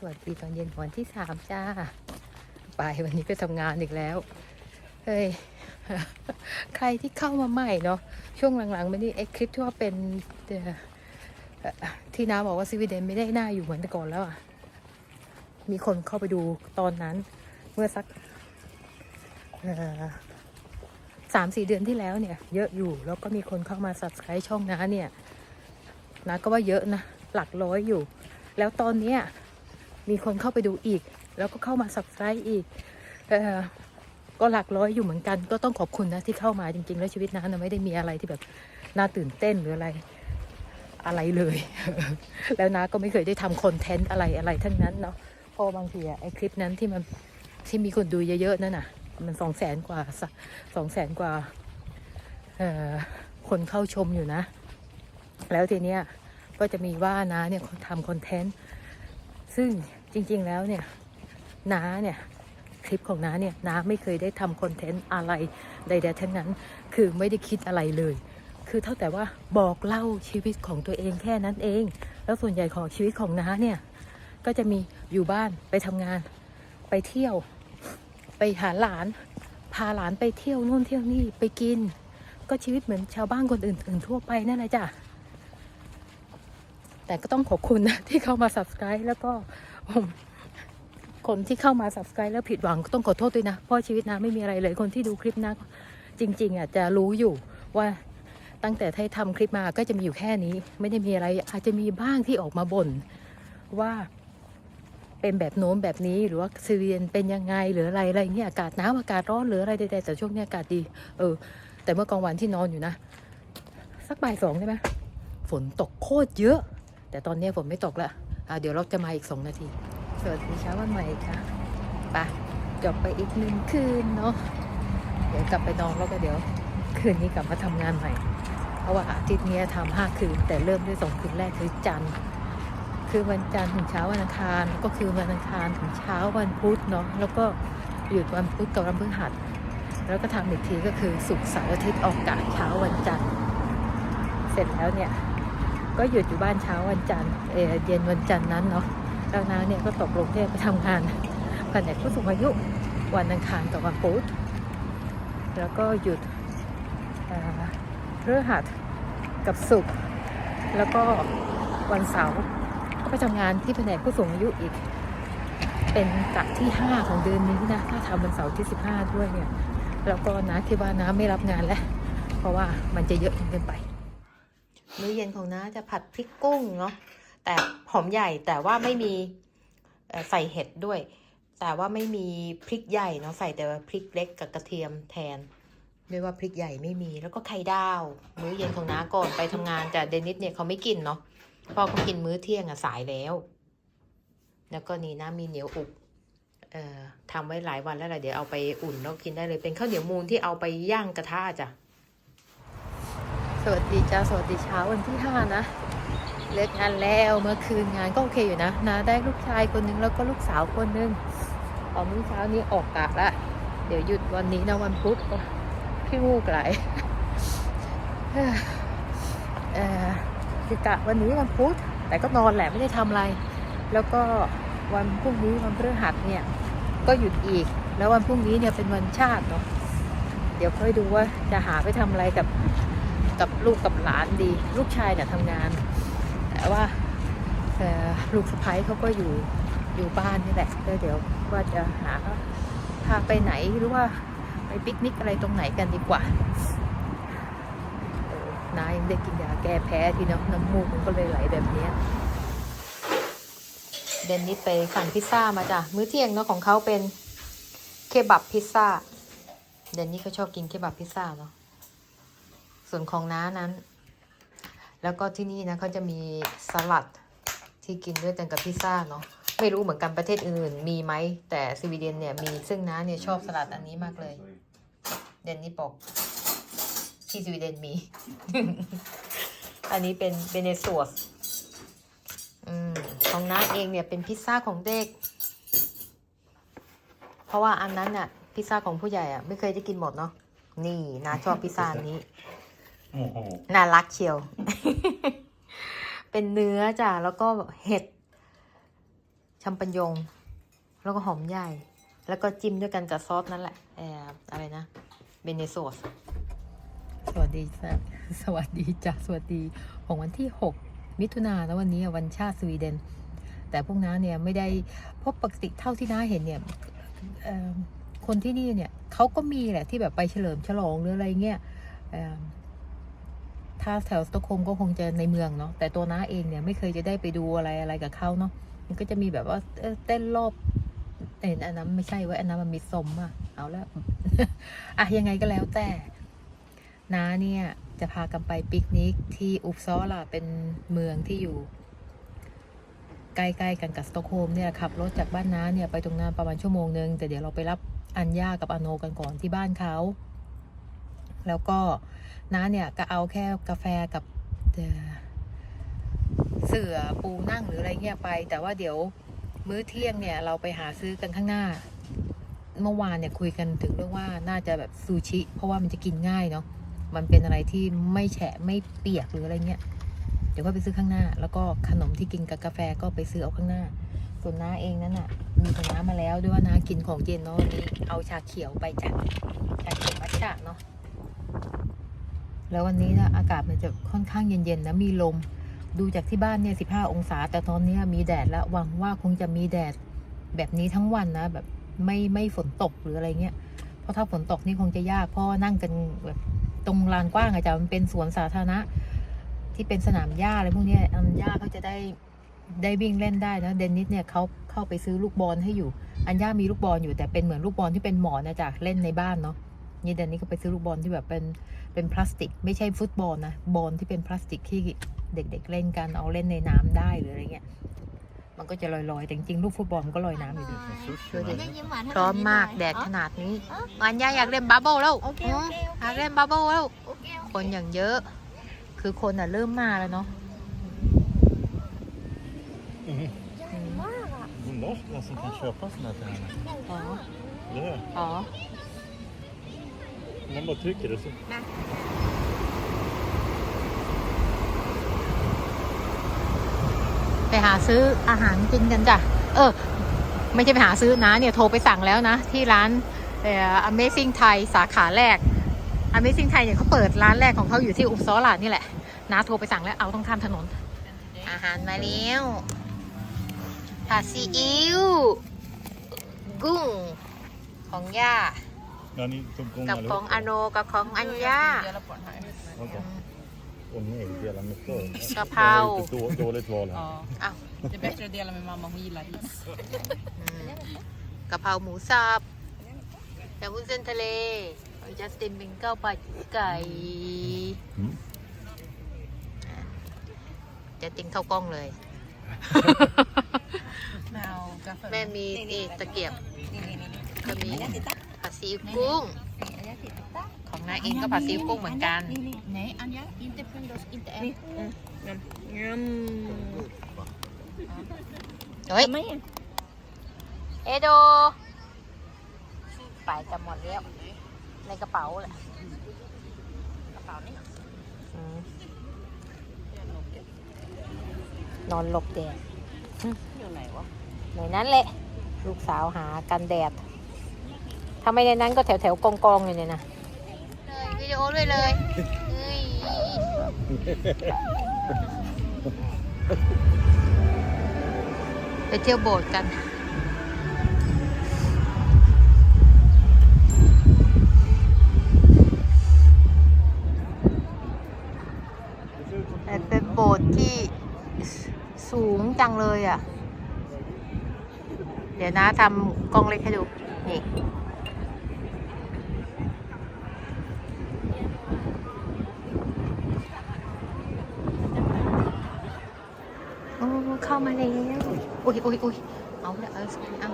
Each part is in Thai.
สวัสดีตอนเย็นวันที่สามจ้า ไปวันนี้ไปทำงานอีกแล้ว เฮ้ย ใครที่เข้ามาใหม่เนาะช่วงหลังๆไม่นี่ไอคลิปที่ว่าเป็นที่น้าบอกว่าสวีเดนไม่ได้หน่าอยู่เหมือนแต่ก่อนแล้วอะ มีคนเข้าไปดูตอนนั้น เมื่อสักสามสี่เดือนที่แล้วเนี่ย เยอะอยู่แล้วก็มีคนเข้ามา subscribe ช่องน้าเนี่ยน้าก็ว่าเยอะนะ หลักร้อยอยู่ แล้วตอนเนี้ย มีคนเข้าไปดูอีก แล้วก็เข้ามา subscribe อีกก็หลักร้อยอยู่เหมือนกันก็ต้องขอบคุณนะที่เข้ามาจริง ๆ แล้วชีวิตน้านะไม่ได้มีอะไรที่แบบน่าตื่นเต้นหรืออะไรอะไรเลย แล้วน้าก็ไม่เคยได้ทำคอนเทนต์อะไรอะไรทั้งนั้นเนาะเพอบางทีไอคลิปนั้นที่มันที่มีคนดูเยอะๆนั่นน่ะ มันสองแสนกว่าสองแสนกว่าคนเข้าชมอยู่นะ แล้วทีเนี้ยก็จะมีว่าน้าเนี่ยทำคอนเทนต์ซึ่ง จริงๆแล้วเนี่ยน้าเนี่ยคลิปของน้าเนี่ยน้าไม่เคยได้ทำคอนเทนต์อะไรใดๆทั้งนั้น คือไม่ได้คิดอะไรเลย คือเท่าแต่ว่าบอกเล่าชีวิตของตัวเองแค่นั้นเอง แล้วส่วนใหญ่ของชีวิตของน้าเนี่ยก็จะมีอยู่บ้านไปทำงาน ไปเที่ยว ไปหาหลาน พาหลานไปเที่ยวนู่นเที่ยวนี่ไปกิน ก็ชีวิตเหมือนชาวบ้านคนอื่นๆทั่วไปนั่นแหละจ้ะแต่ก็ต้องขอบคุณนะที่เข้ามา subscribe แล้วก็ คนที่เข้ามา subscribe แล้วผิดหวังต้องขอโทษด้วยนะ เพราะชีวิตนะไม่มีอะไรเลยคนที่ดูคลิปนะจริง ๆอะจะรู้อยู่ว่าตั้งแต่ที่ทำคลิปมาก็จะมีอยู่แค่นี้ ไม่ได้มีอะไรอาจจะมีบ้างที่ออกมาบ่นว่าเป็นแบบโน้มแบบนี้หรือว่าซีเรียนเป็นยังไงหรืออะไรอะไรเงี้ยอากาศหนาวอากาศร้อนหรืออะไรใดๆแต่ช่วงนี้อากาศดี เออ แต่เมื่อกลางวันที่นอนอยู่นะ สักบ่ายสองใช่ไหมฝนตกโคตรเยอะ แต่ตอนนี้ฝนไม่ตกละ เดี๋ยวเราจะมาอีกสองนาที สวัสดีเช้าวันใหม่ค่ะไปจบไปอีกหนึ่งคืนเนาะเดี๋ยวกลับไปนอนแล้วก็เดี๋ยวคืนนี้กลับมาทำงานใหม่ เพราะว่าอาทิตย์นี้ทำห้าคืน แต่เริ่มด้วยสองคืนแรกคือจันทร์คือวันจันทร์ถึงเช้าวันอังคารก็คือวันอังคารถึงเช้าวันพุธเนาะแล้วก็หยุดวันพุธกับวันพฤหัส แล้วก็ทำอีกทีก็คือศุกร์เสาร์อาทิตย์ออกกะเช้าวันจันทร์เสร็จแล้วเนี่ย ก็หยุดอยู่บ้านเช้าวันจันทร์เเย็นวันจันทร์นั้นเนาะแล้วน้าเนี่ยก็ตกลงที่จะไปทำงานแผนกผู้สูงอายุวันอังคารกับวันพุธแล้วก็หยุดเอ่อหัสกับศุกร์แล้วก็วันเสาร์ก็ไปทำงานที่แผนกผู้สูงอายุอีก เป็นกะที่ 5 ของเดือนนี้นะถ้าทำวันเสาร์ที่ 15 ด้วยเนี่ยแล้วก็นะที่ว่าน้าไม่รับงานแล้ว เพราะว่ามันจะเยอะจนเกินไป มื้อเย็นของน้าจะผัดพริกกุ้งเนาะแต่หอมใหญ่แต่ว่าไม่มีใส่เห็ดด้วย แต่ว่าไม่มีพริกใหญ่เนาะใส่แต่ว่าพริกเล็กกับกระเทียมแทนด้วยว่าพริกใหญ่ไม่มีแล้วก็ไข่ดาว มื้อเย็นของน้าก่อนไปทำงานแต่เดนิสเนี่ยเขาไม่กินเนาะเพอเขากินมื้อเที่ยงอะสายแล้ว แล้วก็นี่น้ามีเหนียวอุกเอ่อทำไว้หลายวันแล้วแหละเดี๋ยวเอาไปอุ่นแล้วกินได้เลยเป็นข้าวเหนียวมูนที่เอาไปย่างกระทะจ้ะ สวัสดีจ้าสวัสดีเช้าวันที่ห้านะเลิกงานแล้วเมื่อคืนงานก็โอเคอยู่นะนะได้ลูกชายคนหนึงแล้วก็ลูกสาวคนหนึงพอมื้อเช้านี้ออกกะละ เดี๋ยวหยุดวันนี้นะวันพุธพี่มูกไหลเอ่อเออคือกะวันนี้วันพุธแต่ก็นอนแหละไม่ได้ทำอะไร แล้วก็วันพรุ่งนี้วันพฤหัสเนี่ยก็หยุดอีก แล้ววันพรุ่งนี้เนี่ยเป็นวันชาติเนาะเดี๋ยวค่อยดูว่าจะหาไปทำอะไรกับ กับลูกกับหลานดี ลูกชายเนี่ยทำงาน แต่ว่าลูกสะพ้ายเขาก็อยู่อยู่บ้านนี่แหละก็เดี๋ยวว่าจะหาพาไปไหนหรือว่าไปปิกนิกอะไรตรงไหนกันดีกว่านายังได้กินยาแก้แพ้ทีเนาะน้ำมูกมันก็เลยไหลแบบนี้เดนนิสไปสั่งพิซซ่ามาจ้ะ มื้อเที่ยงเนาะของเขาเป็นเคบับพิซซ่า เดนนิสเขาชอบกินเคบับพิซซ่าเนาะ ส่วนของน้านั้น แล้วก็ที่นี่นะเขาจะมีสลัดที่กินด้วยกันกับพิซซ่าเนาะไม่รู้เหมือนกันประเทศอื่นมีไหม แต่สวีเดนเนี่ยมีซึ่งน้าเนี่ยชอบสลัดอันนี้มากเลย เดนนี่บอกที่สวีเดนมี อันนี้เป็นเบเนสวสอืมของน้าเองเนี่ยเป็นพิซซ่าของเด็ก เพราะว่าอันนั้นน่ะพิซซ่าของผู้ใหญ่อะไม่เคยจะกินหมดเนาะนี่น้าชอบพิซซ่าอัน นี้โอ้โหน่ารักเชียว เป็นเนื้อจ้ะ แล้วก็เห็ดชัมปัญญงแล้วก็หอมใหญ่ แล้วก็จิ้มด้วยกันกับซอสนั่นแหละเอออะไรนะ เบเนโซสสวัสดีจ้ะสวัสดีจ้ะสวัสดีของวันที่ 6 มิถุนายนแล้ววันนี้อะวันชาติสวีเดน แต่พวกน้าเนี่ยไม่ได้เพราะปกติเท่าที่น้าเห็นเนี่ยเอิ่มคนที่นี่เนี่ยเขาก็มีแหละที่แบบไปเฉลิมฉลองหรืออะไรเงี้ยเอิ่ม ถ้าแถวสตอกโฮล์มก็คงจะในเมืองเนาะแต่ตัวน้าเองเนี่ยไม่เคยจะได้ไปดูอะไรอะไรกับเขาเนาะมันก็จะมีแบบว่าเต้นรอบเอ็นอันนั้นไม่ใช่เว่าอันนั้นมันมีสมอะเอาแล้วอะยังไงก็แล้วแต่น้าเนี่ย จะพากันไปปิกนิกที่อุปซอล่ะเป็นเมืองที่อยู่ ใกล้ๆกันกับสตอกโฮล์มเนี่ยขับรถจากบ้านน้าเนี่ยไปตรงนั้นประมาณชั่วโมงนึงแต่เดี๋ยวเราไปรับอัญญากับอโนกันก่อนที่บ้านเขา แล้วก็ น้าเนี่ยก็เอาแค่กาแฟกับเสือปูนั่งหรืออะไรเงี้ยไป แต่ว่าเดี๋ยวมื้อเที่ยงเนี่ยเราไปหาซื้อกันข้างหน้า เมื่อวานเนี่ยคุยกันถึงเรื่องว่าน่าจะแบบซูชิ เพราะว่ามันจะกินง่ายเนาะมันเป็นอะไรที่ไม่แฉะไม่เปียกหรืออะไรเงี้ยเดี๋ยวก็ไปซื้อข้างหน้า แล้วก็ขนมที่กินกับกาแฟก็ไปซื้อเอาข้างหน้า ส่วนน้าเองนั้นน่ะ มีน้ามาแล้วด้วยว่าน้ากินของเย็นเนาะวันนี้เอาชาเขียวไปจัดชาเขียวมัทฉะเนาะ แล้ววันนี้นะอากาศมันจะค่อนข้างเย็นๆนะมีลม ดูจากที่บ้านเนี่ย15องศา แต่ตอนนี้มีแดดแล้วหวังว่าคงจะมีแดดแบบนี้ทั้งวันนะ แบบไม่ไม่ฝนตกหรืออะไรเงี้ยเพราะถ้าฝนตกนี่คงจะยากเพราะนั่งกันแบบตรงลานกว้างอะจ้ะมันเป็นสวนสาธารณะ ที่เป็นสนามหญ้าอะไรพวกนี้อันหญ้าเขาจะได้ได้วิ่งเล่นได้นะเดนนิสเนี่ยเขาเข้าไปซื้อลูกบอลให้อยู่ อันย่ามีลูกบอลอยู่แต่เป็นเหมือนลูกบอลที่เป็นหมอนนะจ๊ะเล่นในบ้านเนาะนี่เดนนิสก็ไปซื้อลูกบอลที่แบบเป็น เป็นพลาสติก ไม่ใช่ฟุตบอลนะบอลที่เป็นพลาสติกที่เด็กๆเล่นกันเอาเล่นในน้ำได้หรืออะไรเงี้ยมันก็จะลอยๆ แต่จริงๆลูกฟุตบอลมันก็ลอยน้ำอยู่ดีดูดิได้ยิ้มหวานให้พร้อมมากแบบแดนี้ดหน่อยขนาดนี้อ๋ออันย่าอยากเล่นบับเบิ้ลแล้วโอเคอืโอมเคโออยากเคเล่นบับเบิ้ลแล้วโอเคโอเคคนอย่างเยอะ คือคนอะเริ่มมาแล้วเนาะ Mhm. อืมมากอ่ะ Norska som kan köpa såna här till henne. อ๋อ Ja, อ๋อ man bara trycker det så. ไปหาซื้ออาหารกินกันจ้ะ เออ ไม่ใช่ไปหาซื้อนะเนี่ยโทรไปสั่งแล้วนะ ที่ร้านเอ่อ Amazing Thai สาขาแรก Amazing Thai เนี่ยเขาเปิดร้านแรกของเขาอยู่ที่อุปซอลาดนี่แหละนะโทรไปสั่งแล้วเอาต้องข้ามถนน อาหารมาแล้วผัดซีอิ๊วกุ้งของย่า Ja, ni tog igång กับของ allihop? อโนกับของอัญญา Okej. Och nej, dela med för. Kapow. Jag har gjort ett då, dåligt val här. Ja, อ้าว det är bättre att dela med mamma, hon gillar is. อืมกะเพราหมูสับแต่วุ้นเส้นทะเลจัสตินเป็นเก้าวผัดไก่อืมจะติงเข้ากล้องเลย Now, gaffel. แม่มีนี่ตะเกียบ Nej, nej, nej. ก็มีอันนี้ติดตาผัด ซีอิ๊วกุ้งนี่อันนี้ติดตาของนายเองก็ผัดซีอิ๊วกุ้งเหมือนกันนี่นี่ Nej, Anja, inte Pringles, inte än. เฮ้ยทำไมอะเอโด ไปจะหมดแล้ว ในกระเป๋าแหละกระเป๋านี่อืมนอนหลบแดดอยู่ไหนวะในนั้นแหละ ลูกสาวหากันแดด ถ้าไม่ในนั้นก็แถวแถวๆกองกองๆอยู่เนี่ยนะเลยวิดีโอเลยเลยเฮ้ยไปเที่ยวโบสถ์กันแต่เป็นโบสถ์ที่สูงจังเลยอะ เดี๋ยวนะทำกล้องเล็กให้ดู นี่ โอ้ เข้ามาแล้ว อุ้ยอุ้ยอุ้ยเอาละเอาเอา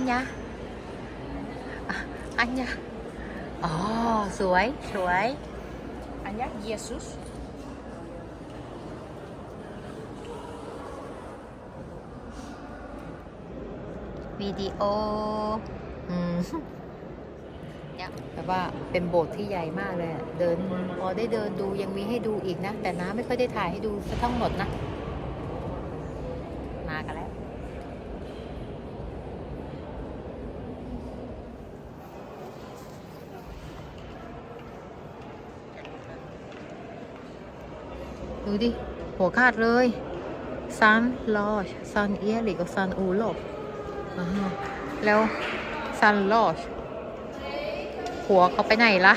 นยาอะอันยาอ๋อ สวย สวย Anja, Jesus. วิดีโอ อืมเนี่ยแต่ว่าเป็นโบสถ์ที่ใหญ่มากเลยอะเดินพอได้เดินดูยังมีให้ดูอีกนะ แต่น้าไม่ค่อยได้ถ่ายให้ดูซะทั้งหมดนะ มากันแล้ว ดูดิ หัวขาดเลยซันลอชซันเอียริกับซันอูโลบแล้วซันลอชหัวเขาไปไหนละ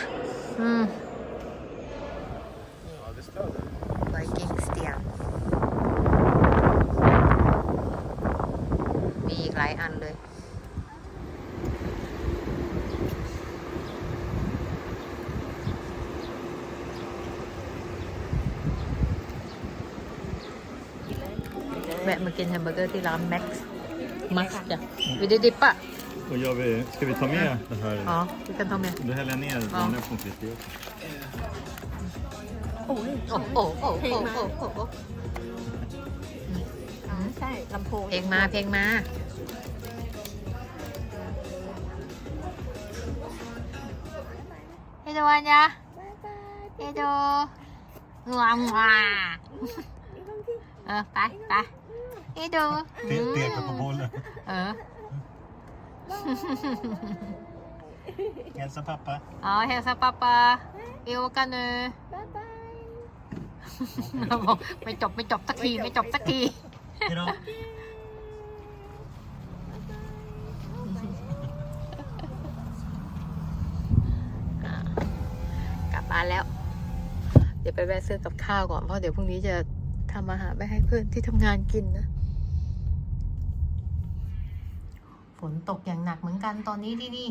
อืม Ja, det stöder. ไวกิ้งสเตียมมีอีกหลายอันเลย แวะมากินแฮมเบอร์เกอร์ที่ร้านแม็กซ์มัสจ้ะวิดีดิปะ Och gör vi, ska vi ta med det här? อ๋อพี่กันทำไง Du häller ner Ja. vanliga pommes frites i också. โอ้โอ้โอ้โอ้โอ้โอ้โอ้อ๋อใช่ลำโพงเพลงมาเพลงมาเฮโดอันยะเฮโดงวงวาเออไปไป เฮโด Peka på bollen. เออ Hälsa pappa. อ๋อเฮลซาปาปาเอวกันเนอบอกไม่จบไม่จบสักทีไม่จบสักที Hejdå. กลับบ้านแล้ว เดี๋ยวไปแวะซื้อกับข้าวก่อนเพราะเดี๋ยวพรุ่งนี้จะทำอาหารไปให้เพื่อนที่ทำงานกินนะ ฝนตกอย่างหนักเหมือนกันตอนนี้ที่นี่